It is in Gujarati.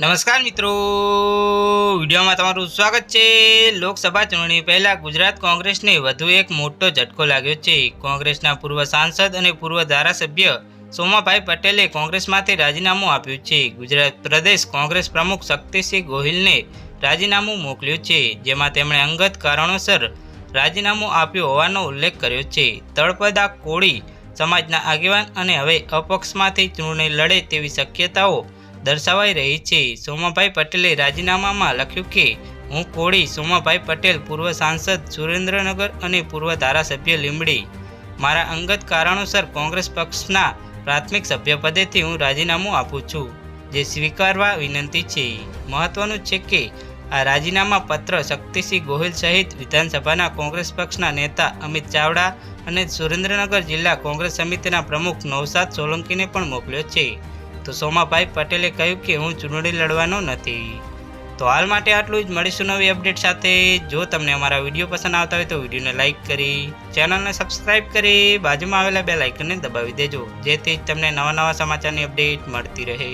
નમસ્કાર મિત્રો. વિડીયોમાં તમારું સ્વાગત છે. લોકસભા ચૂંટણી પહેલાં ગુજરાત કોંગ્રેસને વધુ એક મોટો ઝટકો લાગ્યો છે. કોંગ્રેસના પૂર્વ સાંસદ અને પૂર્વ ધારાસભ્ય સોમાભાઈ પટેલે કોંગ્રેસમાંથી રાજીનામું આપ્યું છે. ગુજરાત પ્રદેશ કોંગ્રેસ પ્રમુખ શક્તિસિંહ ગોહિલને રાજીનામું મોકલ્યું છે, જેમાં તેમણે અંગત કારણોસર રાજીનામું આપ્યું હોવાનો ઉલ્લેખ કર્યો છે. તળપદા કોળી સમાજના આગેવાન અને હવે અપક્ષમાંથી ચૂંટણી લડે તેવી શક્યતાઓ દર્શાવાઈ રહી છે. સોમાભાઈ પટેલે રાજીનામામાં લખ્યું કે, હું કોળી સોમાભાઈ પટેલ, પૂર્વ સાંસદ સુરેન્દ્રનગર અને પૂર્વ ધારાસભ્ય લીંબડી. મારા અંગત કારણોસર કોંગ્રેસ પક્ષના પ્રાથમિક સભ્યપદેથી હું રાજીનામું આપું છું, જે સ્વીકારવા વિનંતી છે. મહત્વનું છે કે, આ રાજીનામા પત્ર શક્તિસિંહ ગોહિલ સહિત વિધાનસભાના કોંગ્રેસ પક્ષના નેતા અમિત ચાવડા અને સુરેન્દ્રનગર જિલ્લા કોંગ્રેસ સમિતિના પ્રમુખ નવસાદ સોલંકીને પણ મોકલ્યો છે. તો સોમાભાઈ પટેલે કહ્યું કે હું ચૂંટણી લડવાનો નથી. તો હાલ માટે આટલું જ. મળીશું નવી અપડેટ સાથે. જો તમને અમારા વીડિયો પસંદ આવતા હોય તો વિડીયોને લાઇક કરી, ચેનલને સબસ્ક્રાઇબ કરી, બાજુમાં આવેલા બે લાઇકનને દબાવી દેજો. જેથી તમને નવા નવા સમાચારની અપડેટ મળતી રહે.